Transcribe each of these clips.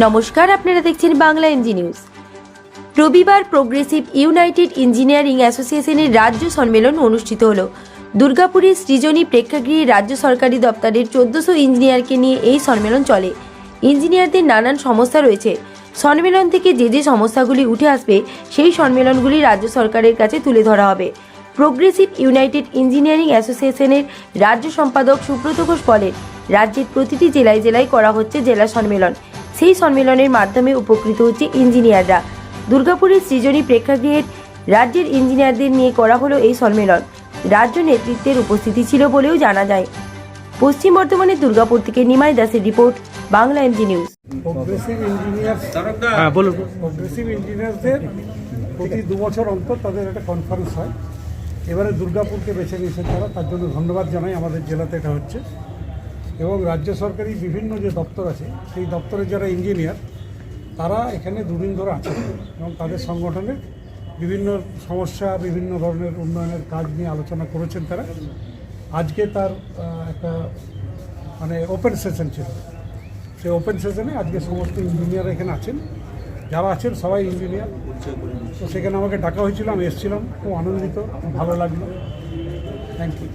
নমস্কার, আপনারা দেখছেন বাংলা এনজি নিউজ। রবিবার প্রোগ্রেসিভ ইউনাইটেড ইঞ্জিনিয়ারিং অ্যাসোসিয়েশনের রাজ্য সম্মেলন অনুষ্ঠিত হলো। দুর্গাপুরের সৃজনী প্রেক্ষাগৃহে রাজ্য সরকারি দপ্তরের চোদ্দশো ইঞ্জিনিয়ারকে নিয়ে এই সম্মেলন চলে। ইঞ্জিনিয়ারদের নানান সমস্যা রয়েছে। সম্মেলন থেকে যে যে সমস্যাগুলি উঠে আসবে, সেই সম্মেলনগুলি রাজ্য সরকারের কাছে তুলে ধরা হবে। প্রোগ্রেসিভ ইউনাইটেড ইঞ্জিনিয়ারিং অ্যাসোসিয়েশনের রাজ্য সম্পাদক সুব্রত ঘোষ বলেন, রাজ্যের প্রতিটি জেলায় জেলায় করা হচ্ছে জেলা সম্মেলন। সেই সম্মেলনের মাধ্যমে উপকৃত হচ্ছে ইঞ্জিনিয়াররা। দুর্গাপুরের সৃজনী প্রেক্ষাগৃহের রাজ্যের ইঞ্জিনিয়ারদের নিয়ে করা হলো এই সম্মেলন। রাজ্য নেতৃত্বের উপস্থিতি ছিল বলেও জানা যায়। পশ্চিম বর্ধমানের দুর্গাপুর থেকে নিমাই দাসের report Bangla MG news. Progressive হ্যাঁ বলুন। প্রগ্রেসিভ ইঞ্জিনিয়ারদের প্রতি দু বছর অন্তর তাদের একটা কনফারেন্স হয়। এবারে দুর্গাপুরকে বেছে নিয়েছেন তারা তার জন্য ধন্যবাদ জানাই আমাদের জেলাতে এটা হচ্ছে। এবং রাজ্য সরকারি বিভিন্ন যে দপ্তর আছে, সেই দপ্তরের যারা ইঞ্জিনিয়ার তারা এখানে দুদিন ধরে আছেন এবং তাদের সংগঠনের বিভিন্ন সমস্যা, বিভিন্ন ধরনের উন্নয়নের কাজ নিয়ে আলোচনা করেছেন তারা। আজকে তার একটা মানে ওপেন সেশন ছিল। সেই ওপেন সেশনে আজকে সমস্ত ইঞ্জিনিয়ার এখানে আছেন। যারা আছেন সবাই ইঞ্জিনিয়ার তো সেখানে আমাকে ডাকা হয়েছিল, আমি এসেছিলাম। খুব আনন্দিত, ভালো লাগল। থ্যাংক ইউ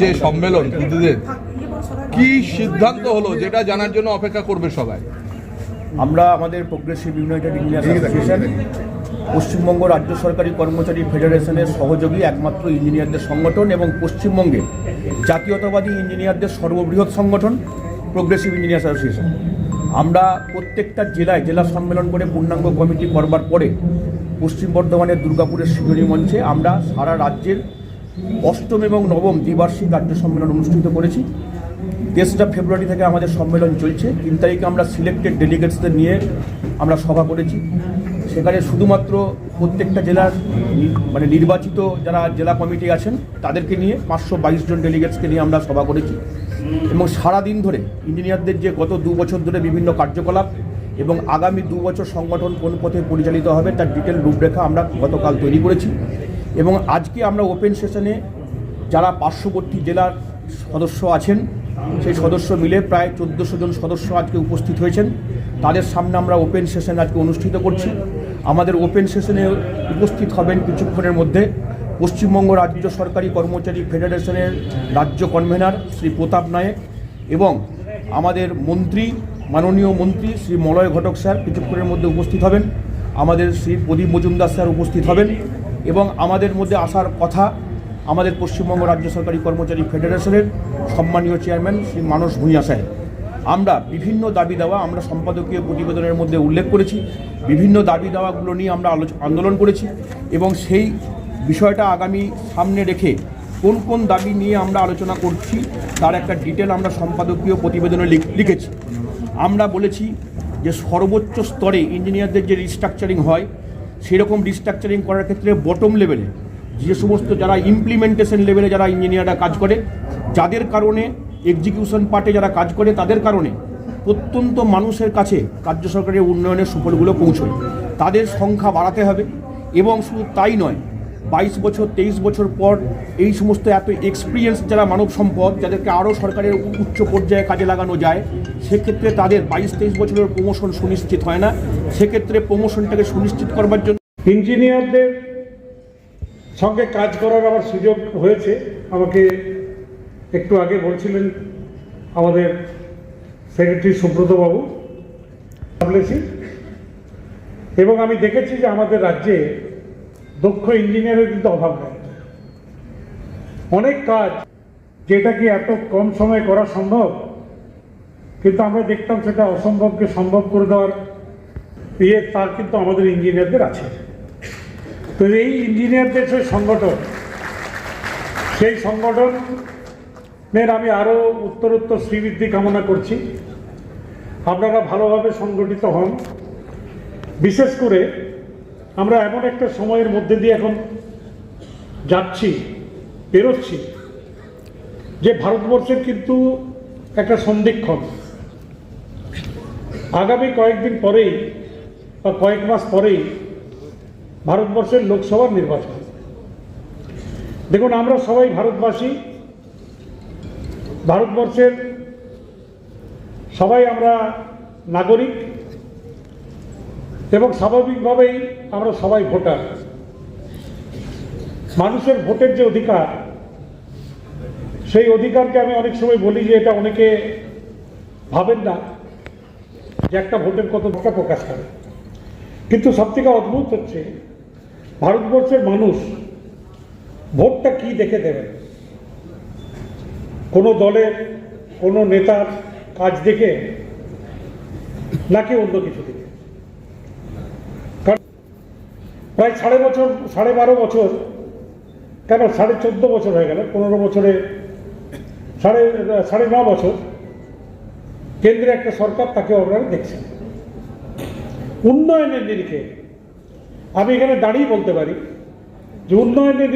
যে সম্মেলন হিন্দুদের কি সিদ্ধান্ত হলো যেটা জানার জন্য অপেক্ষা করবে সবাই? আমরা আমাদের progressive united engineer association Paschimbanga রাজ্য সরকারি কর্মচারী ফেডারেশনের সহযোগী একমাত্র ইঞ্জিনিয়ারদের সংগঠন এবং পশ্চিমবঙ্গে জাতীয়তাবাদী ইঞ্জিনিয়ারদের সর্ববৃহৎ সংগঠন প্রোগ্রেসিভ ইঞ্জিনিয়ার অ্যাসোসিয়েশন আমরা প্রত্যেকটা জেলায় জেলা সম্মেলন করে পূর্ণাঙ্গ কমিটি করবার পরে পশ্চিম বর্ধমানের দুর্গাপুরের শিবনী মঞ্চে আমরা সারা রাজ্যের অষ্টম এবং নবম দ্বিবার্ষিক রাজ্য সম্মেলন অনুষ্ঠিত করেছি। তেসরা ফেব্রুয়ারি থেকে আমাদের সম্মেলন চলছে। তিন তারিখে আমরা সিলেক্টেড ডেলিগেটসদের নিয়ে আমরা সভা করেছি। সেখানে শুধুমাত্র প্রত্যেকটা জেলার মানে নির্বাচিত যারা জেলা কমিটি আছেন, তাদেরকে নিয়ে পাঁচশো বাইশ জন ডেলিগেটসকে নিয়ে আমরা সভা করেছি। এবং সারা দিন ধরে ইঞ্জিনিয়ারদের যে গত দু বছর ধরে বিভিন্ন কার্যকলাপ এবং আগামী দু বছর সংগঠন কোন পথে পরিচালিত হবে, তার ডিটেল রূপরেখা আমরা গতকাল তৈরি করেছি। এবং আজকে আমরা ওপেন সেশনে যারা পার্শ্ববর্তী জেলার সদস্য আছেন সেই সদস্য মিলে প্রায় চোদ্দোশো জন সদস্য আজকে উপস্থিত হয়েছেন। তাদের সামনে আমরা ওপেন সেশন আজকে অনুষ্ঠিত করছি। আমাদের ওপেন সেশনে উপস্থিত হবেন কিছুক্ষণের মধ্যে পশ্চিমবঙ্গ রাজ্য সরকারি কর্মচারী ফেডারেশনের রাজ্য কনভেনার শ্রী প্রতাপ নায়েক এবং আমাদের মন্ত্রী, মাননীয় মন্ত্রী শ্রী মলয় ঘটক স্যার কিছুক্ষণের মধ্যে উপস্থিত হবেন। আমাদের শ্রী প্রদীপ মজুমদার স্যার উপস্থিত হবেন এবং আমাদের মধ্যে আসার কথা আমাদের পশ্চিমবঙ্গ রাজ্য সরকারি কর্মচারী ফেডারেশনের সম্মানীয় চেয়ারম্যান শ্রী মানস ভূঁইয়া সাহেব। আমরা বিভিন্ন দাবি দেওয়া আমরা সম্পাদকীয় প্রতিবেদনের মধ্যে উল্লেখ করেছি, বিভিন্ন দাবি দেওয়াগুলো নিয়ে আমরা আলোচ, আন্দোলন করেছি এবং সেই বিষয়টা আগামী সামনে রেখে কোন কোন দাবি নিয়ে আমরা আলোচনা করছি তার একটা ডিটেল আমরা সম্পাদকীয় প্রতিবেদনে লিখ- লিখেছি। আমরা বলেছি যে সর্বোচ্চ স্তরে ইঞ্জিনিয়ারদের যে রিস্ট্রাকচারিং হয়, সেরকম রিস্ট্রাকচারিং করার ক্ষেত্রে বটম লেভেলে যে সমস্ত যারা ইমপ্লিমেন্টেশন লেভেলে যারা ইঞ্জিনিয়াররা কাজ করে, যাদের কারণে এক্সিকিউশন পার্টে যারা কাজ করে, তাদের কারণে প্রত্যন্ত মানুষের কাছে রাজ্য সরকারের উন্নয়নের সুফলগুলো পৌঁছয়। তাদের সংখ্যা বাড়াতে হবে এবং শুধু তাই নয়, বাইশ বছর, তেইশ বছর পর এই সমস্ত এত এক্সপিরিয়েন্স যারা মানব সম্পদ, যাদেরকে আরও সরকারের উচ্চ পর্যায়ে কাজে লাগানো যায়, সেক্ষেত্রে তাদের বাইশ, তেইশ বছরের প্রমোশন সুনিশ্চিত হয় না। সেক্ষেত্রে প্রমোশনটাকে সুনিশ্চিত করবার জন্য ইঞ্জিনিয়ারদের সঙ্গে কাজ করার আমার সুযোগ হয়েছে। আমাকে একটু আগে বলছিলেন আমাদের সেক্রেটারি সুব্রত বাবু বলেছি এবং আমি দেখেছি যে আমাদের রাজ্যে দক্ষ ইঞ্জিনিয়ারের কিন্তু অভাব নেই। অনেক কাজ যেটা কি এত কম সময়ে করা সম্ভব, কিন্তু আমরা দেখতাম সেটা অসম্ভবকে সম্ভব করে দেওয়ার ইয়ে তার কিন্তু আমাদের ইঞ্জিনিয়ারদের আছে। তো এই ইঞ্জিনিয়ারদের যে সংগঠন, সেই সংগঠনের আমি আরও উত্তরোত্তর শ্রীবৃদ্ধি কামনা করছি। আপনারা ভালোভাবে সংগঠিত হন। বিশেষ করে আমরা এমন একটা সময়ের মধ্যে দিয়ে এখন যাচ্ছি, বেরোচ্ছি, যে ভারতবর্ষের কিন্তু একটা সন্ধিক্ষণ। আগামী কয়েকদিন পরেই বা কয়েক মাস পরেই ভারতবর্ষের লোকসভার নির্বাচন। দেখুন, আমরা সবাই ভারতবাসী। ভারতবর্ষের সবাই আমরা নাগরিক এবং স্বাভাবিকভাবেই আমরা সবাই ভোটার। মানুষের ভোটের যে অধিকার, সেই অধিকারকে আমি অনেক সময় বলি যে এটা অনেকে ভাবেন না যে একটা ভোটের কত প্রকাশ করে। কিন্তু সবথেকে অদ্ভুত হচ্ছে ভারতবর্ষের মানুষ ভোটটা কি দেখে দেবেন? কোনো দলের, কোনো নেতার কাজ দেখে নাকি অন্য কিছু দেখে? প্রায় সাড়ে বছর, সাড়ে বারো বছর, কেন সাড়ে চোদ্দ বছর হয়ে গেল, পনেরো বছরে, সাড়ে সাড়ে ন বছর কেন্দ্রে একটা সরকার তাকে আপনারা দেখছেন উন্নয়নের নিরিখে আমি এখানে দাঁড়িয়ে বলতে পারি যে উন্নয়নের